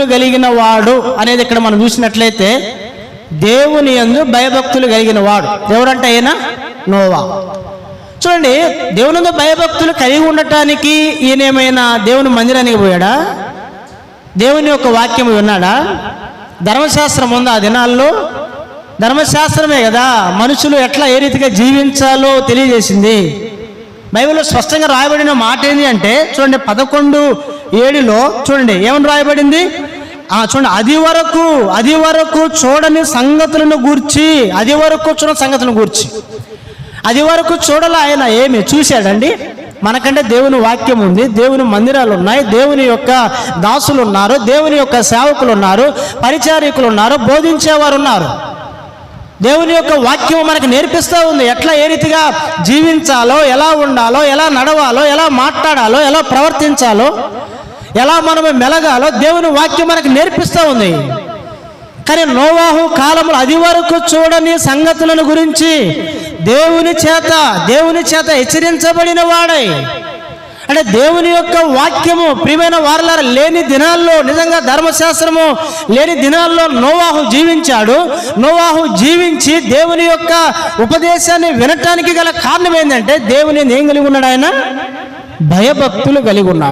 భయభక్తులు కలిగిన వాడు అనేది ఇక్కడ మనం చూసినట్లయితే దేవుని యందు భయభక్తులు కలిగిన వాడు. ఎవరంటే అయినా నోవా. చూడండి దేవుని భయభక్తులు కలిగి ఉండటానికి ఈయనేమైనా దేవుని మందిరానికి పోయాడా? దేవుని యొక్క వాక్యం విన్నాడా? ధర్మశాస్త్రం ఉందా ఆ దినాల్లో? ధర్మశాస్త్రమే కదా. మనుషులు ఎట్లా ఏ రీతిగా జీవించాలో తెలియజేసింది. బైబిల్లో స్పష్టంగా రాయబడిన మాట ఏంటి అంటే చూడండి పదకొండు ఏడులో చూడండి ఏమని రాయబడింది? చూడండి అది వరకు అది వరకు చూడని సంగతులను గూర్చి అది వరకు చూడని సంగతులను గూర్చి. అది వరకు చూడాల ఆయన ఏమి? చూశాడండి. మనకంటే దేవుని వాక్యం ఉంది దేవుని మందిరాలు ఉన్నాయి దేవుని యొక్క దాసులు ఉన్నారు దేవుని యొక్క సేవకులు ఉన్నారు పరిచారికులు ఉన్నారు బోధించేవారు ఉన్నారు. దేవుని యొక్క వాక్యం మనకు నేర్పిస్తూ ఉంది ఎట్లా ఏ రీతిగా జీవించాలో ఎలా ఉండాలో ఎలా నడవాలో ఎలా మాట్లాడాలో ఎలా ప్రవర్తించాలో. ఎలా మనము మెలగాలో దేవుని వాక్యం మనకు నేర్పిస్తూ ఉంది. కానీ నోవాహు కాలంలో అది వరకు చూడని సంగతులను గురించి దేవుని చేత దేవుని చేత హెచ్చరించబడిన వాడై. అంటే దేవుని యొక్క వాక్యము ప్రియమైన వారల లేని దినాల్లో నిజంగా ధర్మశాస్త్రము లేని దినాల్లో నోవాహు జీవించాడు. నోవాహు జీవించి దేవుని యొక్క ఉపదేశాన్ని వినటానికి గల కారణం ఏంటంటే దేవుని ఏం కలిగి ఉన్నాడు ఆయన? భయభక్తులు కలిగి ఉన్నాడు.